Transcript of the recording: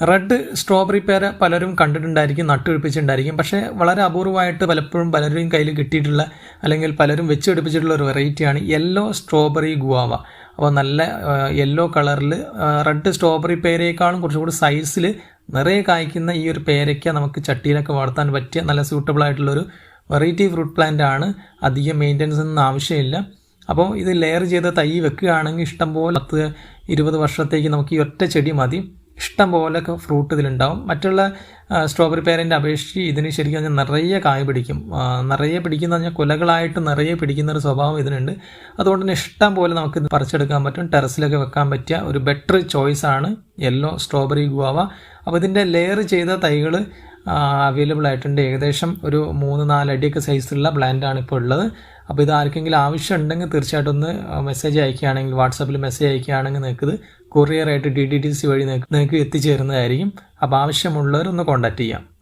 Red strawberry പേര പലരും കണ്ടിട്ടുണ്ടായിരിക്കും നട്ടുപിടിപ്പിച്ചിട്ടുണ്ടായിരിക്കും. പക്ഷേ വളരെ അപൂർവമായിട്ട് പലപ്പോഴും പലരുടെയും കയ്യിൽ കിട്ടിയിട്ടുള്ള അല്ലെങ്കിൽ പലരും വെച്ച് പിടിപ്പിച്ചിട്ടുള്ള ഒരു വെറൈറ്റിയാണ് യെല്ലോ സ്ട്രോബെറി ഗുവാവ അപ്പോൾ നല്ല യെല്ലോ കളറിൽ റെഡ് സ്ട്രോബെറി പേരയേക്കാളും കുറച്ചുകൂടി സൈസിൽ നിറയെ കായ്ക്കുന്ന ഈ ഒരു പേരയ്ക്ക നമുക്ക് ചട്ടിയിലൊക്കെ വളർത്താൻ പറ്റിയ നല്ല സ്യൂട്ടബിൾ ആയിട്ടുള്ളൊരു വെറൈറ്റി ഫ്രൂട്ട് പ്ലാന്റ് ആണ്. അധികം മെയിന്റനൻസ് ഒന്നും ആവശ്യമില്ല. അപ്പോൾ ഇത് ലെയർ ചെയ്ത തൈ വെക്കുകയാണെങ്കിൽ ഇഷ്ടംപോലെ പത്ത് ഇരുപത് വർഷത്തേക്ക് നമുക്ക് ഈ ഒറ്റ ചെടി മതി. ഇഷ്ടം പോലെ ഫ്രൂട്ട് ഇതിലുണ്ടാവും. മറ്റുള്ള സ്ട്രോബെറി പേരന്റെ അപേക്ഷിച്ച് ഇതിന് ശരിക്കും പറഞ്ഞാൽ നിറയെ കായ പിടിക്കും. നിറയെ പിടിക്കുന്ന പറഞ്ഞാൽ കുലകളായിട്ട് നിറയെ പിടിക്കുന്ന ഒരു സ്വഭാവം ഇതിനുണ്ട്. അതുകൊണ്ട് തന്നെ ഇഷ്ടം പോലെ നമുക്ക് ഇത് പറിച്ചെടുക്കാൻ പറ്റും. ടെറസിലൊക്കെ വെക്കാൻ പറ്റിയ ഒരു ബെറ്റർ ചോയ്സ് ആണ് യെല്ലോ സ്ട്രോബെറി ഗുവാവ അപ്പോൾ ഇതിന്റെ ലെയർ ചെയ്ത തൈകൾ അവൈലബിൾ ആയിട്ടുണ്ട്. ഏകദേശം ഒരു മൂന്ന് നാല് അടിയൊക്കെ സൈസുള്ള പ്ലാന്റാണ് ഇപ്പോൾ ഉള്ളത്. അപ്പോൾ ഇത് ആർക്കെങ്കിലും ആവശ്യമുണ്ടെങ്കിൽ തീർച്ചയായിട്ടും ഒന്ന് മെസ്സേജ് അയക്കുകയാണെങ്കിൽ വാട്സാപ്പിൽ മെസ്സേജ് അയക്കുകയാണെങ്കിൽ നിങ്ങൾക്ക് ഇത് കൊറിയറായിട്ട് ഡി ഡി ടി സി വഴി നിങ്ങൾക്ക് എത്തിച്ചേരുന്നതായിരിക്കും. അപ്പോൾ ആവശ്യമുള്ളവരൊന്ന് കോൺടാക്റ്റ് ചെയ്യാം.